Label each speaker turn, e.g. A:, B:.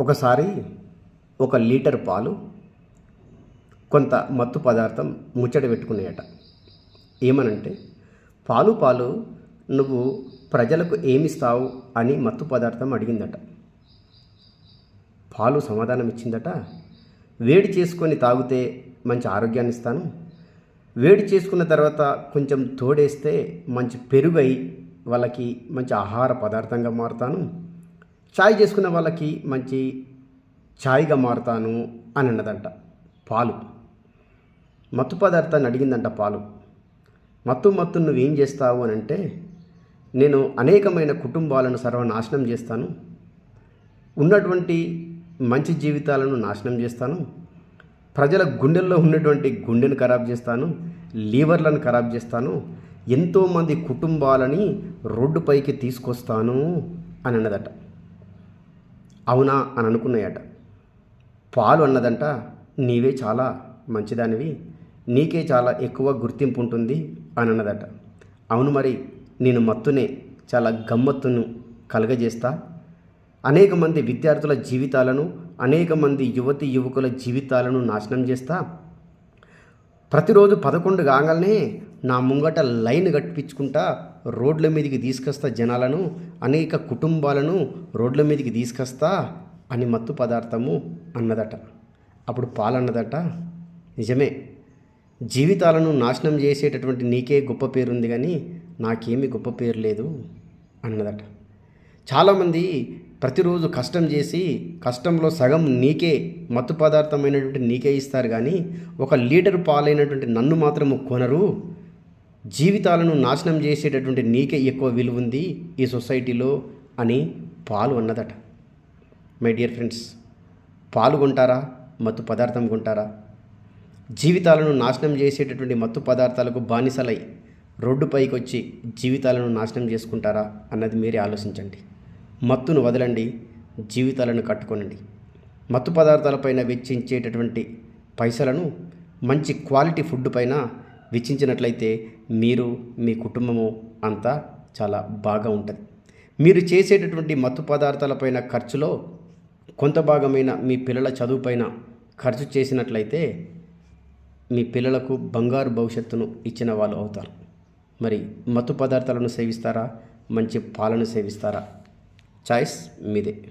A: ఒకసారి ఒక లీటర్ పాలు కొంత మత్తు పదార్థం ముచ్చట పెట్టుకున్నాయట. ఏమనంటే పాలు పాలు నువ్వు ప్రజలకు ఏమిస్తావు? అని మత్తు పదార్థం అడిగిందట. పాలు సమాధానం ఇచ్చిందట వేడి చేసుకొని తాగితే మంచి ఆరోగ్యాన్ని ఇస్తాను. వేడి చేసుకున్న తర్వాత కొంచెం తోడేస్తే మంచి పెరుగై వాళ్ళకి మంచి ఆహార పదార్థంగా మారుతాను. చాయ్ చేసుకున్న వాళ్ళకి మంచి ఛాయ్గా మారుతాను అని అన్నదంట. పాలు. మత్తు పదార్థాన్ని అడిగిందంట పాలు. మత్తు మత్తు నువ్వేం చేస్తావు అని అంటే నేను అనేకమైన కుటుంబాలను సర్వనాశనం చేస్తాను. ఉన్నటువంటి మంచి జీవితాలను నాశనం చేస్తాను. ప్రజల గుండెల్లో ఉన్నటువంటి గుండెను ఖరాబ్ చేస్తాను. లీవర్లను ఖరాబ్ చేస్తాను. ఎంతోమంది కుటుంబాలని రోడ్డుపైకి తీసుకొస్తాను అని అన్నదట. అవునా అని అనుకున్నాయట. పాలు అన్నదంట నీవే చాలా మంచిదానివి నీకే చాలా ఎక్కువ గుర్తింపు ఉంటుంది అని అన్నదట. అవును మరి నేను మత్తునే చాలా గమ్మత్తును కలగజేస్తా. అనేక మంది విద్యార్థుల జీవితాలను అనేక మంది యువతి యువకుల జీవితాలను నాశనం చేస్తా. ప్రతిరోజు పదకొండు కాగానే నా ముంగట లైన్ కట్టించుకుంటా రోడ్ల మీదకి తీసుకొస్తా జనాలను అనేక కుటుంబాలను రోడ్ల మీదకి తీసుకొస్తా అని మత్తు పదార్థము అన్నదట. అప్పుడు పాలన్నదట నిజమే జీవితాలను నాశనం చేసేటటువంటి నీకే గొప్ప పేరుంది కానీ నాకేమీ గొప్ప పేరు లేదు అన్నదట. చాలామంది ప్రతిరోజు కష్టం చేసి కష్టంలో సగం నీకే మత్తు పదార్థమైనటువంటి నీకే ఇస్తారు కానీ ఒక లీటర్ పాలైనటువంటి నన్ను మాత్రము కొనరు. జీవితాలను నాశనం చేసేటటువంటి నీకే ఎక్కువ విలువ ఉంది ఈ సొసైటీలో అని పాలు అన్నదట. మై డియర్ ఫ్రెండ్స్ పాలు కొంటారా? మత్తు పదార్థం కొంటారా? జీవితాలను నాశనం చేసేటటువంటి మత్తు పదార్థాలకు బానిసలై రోడ్డుపైకి వచ్చి జీవితాలను నాశనం చేసుకుంటారా అన్నది మీరే ఆలోచించండి. మత్తును వదలండి జీవితాలను కట్టుకోనండి. మత్తు పదార్థాలపైన వెచ్చించేటటువంటి పైసలను మంచి క్వాలిటీ ఫుడ్ పైన వెచ్చించినట్లయితే మీరు మీ కుటుంబము అంతా చాలా బాగా ఉంటుంది. మీరు చేసేటటువంటి మత్తు పదార్థాలపైన ఖర్చులో కొంత భాగమైన మీ పిల్లల చదువుపైన ఖర్చు చేసినట్లయితే మీ పిల్లలకు బంగారు భవిష్యత్తును ఇచ్చిన వాళ్ళు అవుతారు. మరి మత్తు పదార్థాలను సేవిస్తారా? మంచి పాలను సేవిస్తారా? చాయిస్ మీదే.